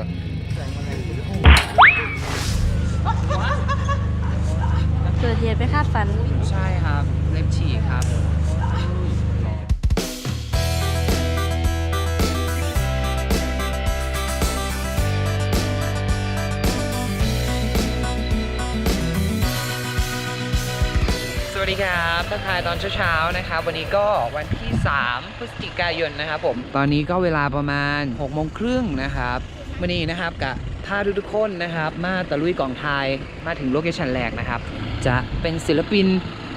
ก่อนเกิดเหตุไม่คาดฝัน ใช่ครับ เล็บฉีกครับสวัสดีครับทักทายตอนเช้าๆ นะครับ วันนี้ก็วันที่ 3 พฤศจิกายนนะครับผม ตอนนี้ก็เวลาประมาณ6โมงครึ่งนะครับ วันนี้นะครับกับท่าทุกๆคนนะครับมาตะลุยกองไทยมาถึงโลเคชันแรกนะครับ จะเป็นศิลปิน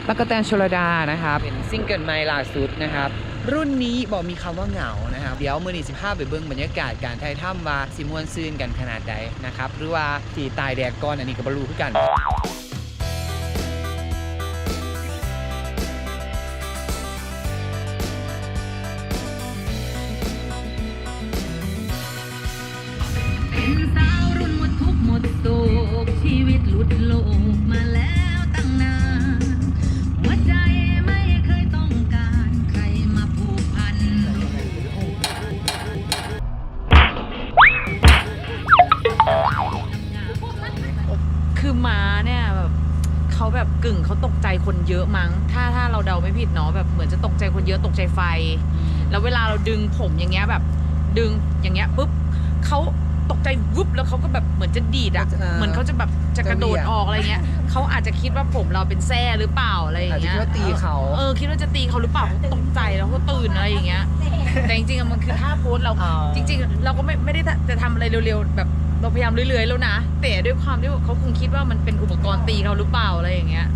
ตั๊กแตนชลดานะครับเป็นซิงเกิลใหม่ล่าสุดนะครับ รุ่นนี้บอกมีคำว่าเหงานะครับ เดี๋ยวมือนีสิบห้าไปเบิ้งบรรยากาศการถ่ายถ้ำว่าสิมวนซื่นกันขนาดใดนะครับหรือว่าที่ตายแดกก้อนอันนี้ก็บรู้คือกันเป็น หลุดโลกมาแล้วตั้งนานหัวใจไม่เคยต้องการใครมาผูกพัน คือม้าเนี่ยแบบเขาแบบกึ่งเขาตกใจคนเยอะมั้ง ถ้าถ้าเราเดาไม่ผิดเนาะแบบเหมือนจะตกใจคนเยอะตกใจไฟ แล้วเวลาเราดึงผมอย่างเงี้ยแบบ ดึงอย่างเงี้ยปุ๊บเขา ตกใจวุบแล้วเขาก็แบบเหมือนจะดีดอะเออเหมือนเขาจะแบบจะกระโดดจะเหวี่ยงออกอะไรเงี้ยเขาอาจจะคิดว่าผมเราเป็นแส้หรือเปล่าอะไรอย่างเงี้ยอาจจะคิดว่าตีเขา เออคิดว่าจะตีเขาหรือเปล่าเขาตกใจแล้วเขาตื่นอะไรอย่างเงี้ย แต่จริงๆอะมันคือท่าโพสเราจริง ๆ เราก็ไม่ไม่ได้จะทำอะไรเร็วๆแบบเราพยายามเรื่อยๆแล้วนะแต่ด้วยความที่เขาคงคิดว่ามันเป็นอุปกรณ์ตีเขาหรือเปล่าอะไรอย่างเงี้ย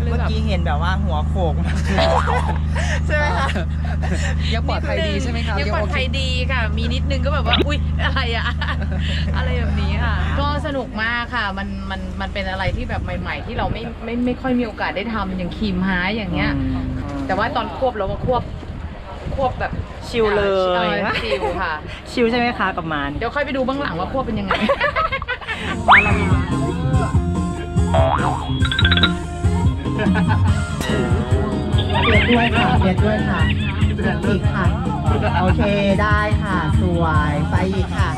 ก็เลยเมื่อแบบกี้เห็นแบบว่าหัวโขกมาใช่ไหมคะยังปลอดภัยดีใช่ไหมครับยังปลอดภัยดีค่ะ มีนิดนึงก็แบบว่า อุ๊ย อะไรอะ อะไรแบบนี้ค่ะ ก็สนุกมากค่ะ มัน มัน มันเป็นอะไรที่แบบใหม่ ๆ ที่เราไม่ไม่ ไม่ค่อยมีโอกาสได้ทำอย่างคีมฮาอย่างเงี้ย แต่ว่าตอนควบเราก็ควบ ควบแบบชิลเลยออชิลค่ะ ชิลใช่ไหมคะกับมานเดี๋ยวค่อยไปดูเบื้องหลังว่าควบเป็นยังไง เปลี่ยนด้วยค่ะเปลี่ยนด้วยค่ะอีกค่ะ โอเคได้ค่ะ สวยไปอีกค่ะ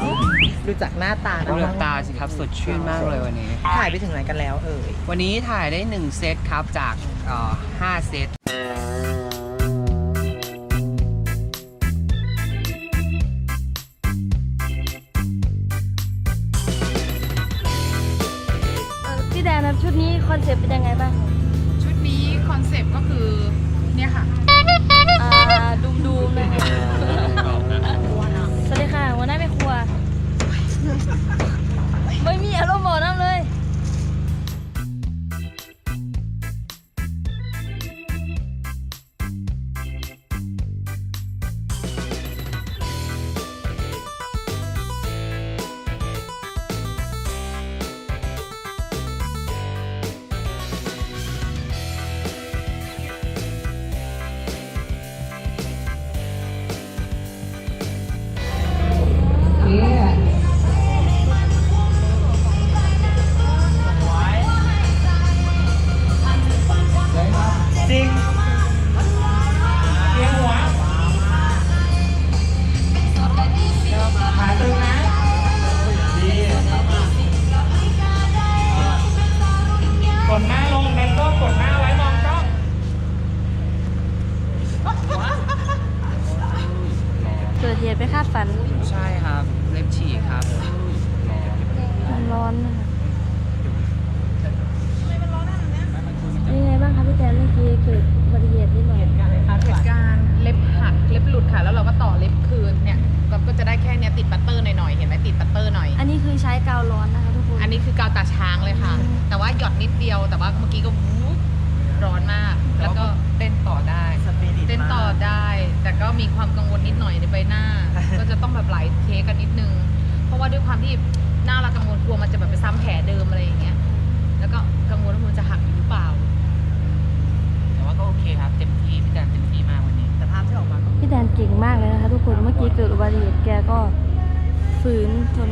ดูจากหน้าตาดูนะตาสิครับสดชื่นมากเลยวันนี้ ถ่ายไปถึงไหนกันแล้วเอ่ย วันนี้ถ่ายได้ 1 เซตครับจากเอ่อ5เซต เอ่อพี่แดนครับชุดนี้คอนเซ็ปต์เป็นยังไงบ้างชุดนี้ค อนเซปต์ก็คือเนี่ยค่ะ ดูดู ช้กาวร้อนนะคะทุกคนอันนี้คือกาวตาช้างเลยค่ะอืมแต่ว่าหยอดนิดเดียว แต่ว่าเมื่อกี้ก็วูบร้อนมาก แล้วก็เต้นต่อได้สปิริตเต้นต่อมากได้ แต่ก็มีความกังวลนิดหน่อยในใบหน้า ก็จะต้องแบบไหลเทคกันนิดนึง เพราะว่าด้วยความที่หน้าเรากังวลกลัวมันจะแบบไปซ้ำแผลเดิมอะไรอย่างเงี้ย แล้วก็กังวลว่ามันจะหักอยู่หรือเปล่า แต่ว่าก็โอเคครับเต็มที่พี่แดนเต็มที่มากวันนี้ แต่ภาพที่ออกมาก็พี่แดนเก่งมากเลยนะคะทุกคน เมื่อกี้เกิดอุบัติเหตุแกก็ฝืนทน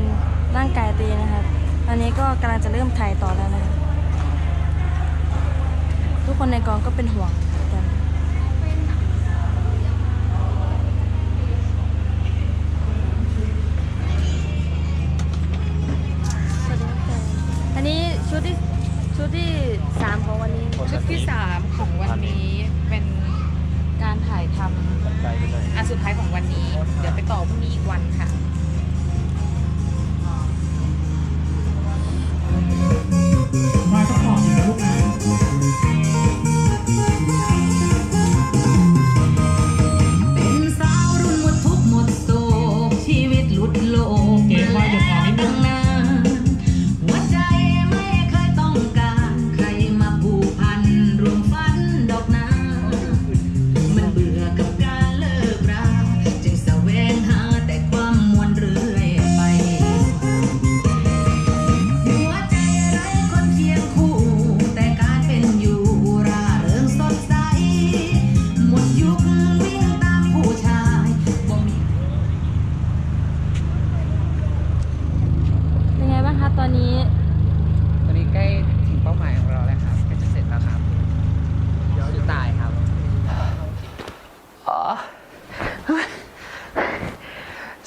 ร่างกายตีนะครับตอนนี้ก็กำลังจะเริ่มถ่ายต่อแล้วนะคทุกคนในกองก็เป็นห่วงกันอันนี้ชุดที่สามของวันนี้ ชุดที่สามของวันนี้เป็นการถ่ายทำอสุดท้ายของวันนี้ เดี๋ยวไปต่อพรุ่งนี้อีกวันค่ะ มาต้องร์ต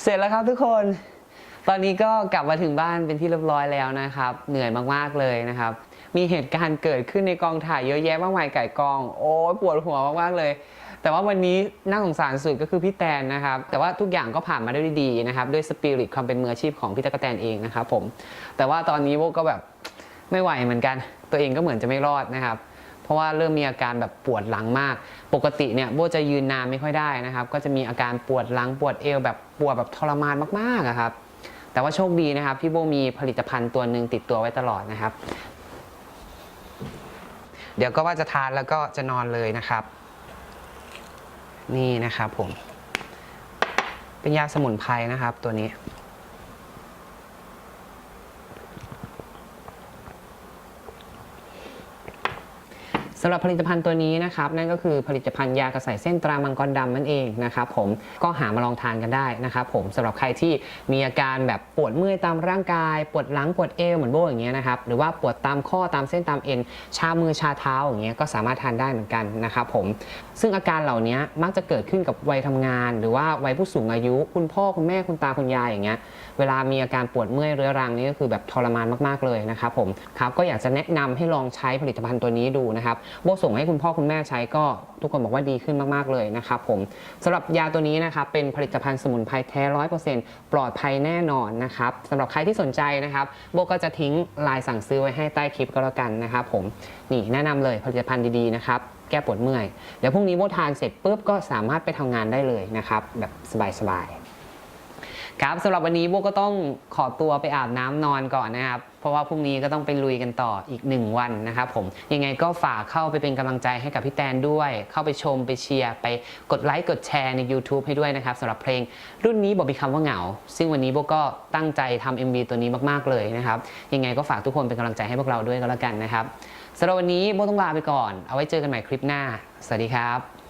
เสร็จแล้วครับทุกคน ตอนนี้ก็กลับมาถึงบ้านเป็นที่เรียบร้อยแล้วนะครับ เหนื่อยมากๆเลยนะครับ มีเหตุการณ์เกิดขึ้นในกองถ่ายเยอะแยะมากมายไก่กอง โอ้ปวดหัวมากๆเลย แต่ว่าวันนี้น่าสงสารสุดก็คือพี่แตนนะครับ แต่ว่าทุกอย่างก็ผ่านมาได้ดีนะครับ ด้วยสปิริตความเป็นมืออาชีพของพี่ตะกกะแตนเองนะครับผม แต่ว่าตอนนี้โบก็แบบไม่ไหวเหมือนกัน ตัวเองก็เหมือนจะไม่รอดนะครับ เพราะว่าเริ่มมีอาการแบบปวดหลังมาก ปกติเนี่ยโบจะยืนนานไม่ค่อยได้นะครับ ก็จะมีอาการปวดหลังปวดเอวแบบปวดแบบทรมานมากๆครับ แต่ว่าโชคดีนะครับพี่โบมีผลิตภัณฑ์ตัวหนึ่งติดตัวไว้ตลอดนะครับ เดี๋ยวก็ว่าจะทานแล้วก็จะนอนเลยนะครับ นี่นะครับผม เป็นยาสมุนไพรนะครับตัวนี้ สำหรับผลิตภัณฑ์ตัวนี้นะครับนั่นก็คือผลิตภัณฑ์ยากระใสเส้นตรามังกรดำนั่นเองนะครับผมก็หามาลองทานกันได้นะครับผมสำหรับใครที่มีอาการแบบปวดเมื่อยตามร่างกาย ปวดหลังปวดเอวเหมือนโบอย่างเงี้ยนะครับหรือว่าปวดตามข้อตามเส้นตามเอ็นชามือชาเท้าอย่างเงี้ยก็สามารถทานได้เหมือนกันนะครับผมซึ่งอาการเหล่านี้มักจะเกิดขึ้นกับวัยทำงาน หรือว่าวัยผู้สูงอายุ คุณพ่อคุณแม่คุณตาคุณยายอย่างเงี้ยเวลามีอาการปวดเมื่อยเรื้อรังนี่ก็คือแบบทรมานมากๆเลยนะครับผมครับก็อยากจะแนะนำให้ลองใช้ผลิตภัณฑ์ตัวนี้ดูนะครับโบส่งให้คุณพ่อคุณแม่ใช้ก็ทุกคนบอกว่าดีขึ้นมาก ๆ เลยนะครับผมสำหรับยาตัวนี้นะครับเป็นผลิตภัณฑ์สมุนไพรแท้ร้อยเปอร์เซ็นต์ปลอดภัยแน่นอนนะครับสำหรับใครที่สนใจนะครับโบก็จะทิ้งลายสั่งซื้อไว้ให้ใต้คลิปก็แล้วกันนะครับผมนี่แนะนำเลยผลิตภัณฑ์ดีๆนะครับแก้ปวดเมื่อยเดี๋ยวพรุ่งนี้โบทานเสร็จปุ๊บก็สามารถไปทำงานได้เลยนะครับแบบสบายๆ ครับสำหรับวันนี้โบก็ต้องขอตัวไปอาบน้ำนอนก่อนนะครับ เพราะว่าพรุ่งนี้ก็ต้องไปลุยกันต่ออีก 1 วันนะครับผมยังไงก็ฝากเข้าไปเป็นกำลังใจให้กับพี่แตนด้วย เข้าไปชมไปเชียร์ไปกดไลค์กดแชร์ใน YouTube ให้ด้วยนะครับสำหรับเพลงรุ่นนี้บอกมีคำว่าเหงา ซึ่งวันนี้โบก็ตั้งใจทำ MV ตัวนี้มากๆเลยนะครับยังไงก็ฝากทุกคนเป็นกำลังใจให้พวกเราด้วยก็แล้วกันนะครับสำหรับวันนี้โบต้องลาไปก่อน เอาไว้เจอกันใหม่คลิปหน้า สวัสดีครับ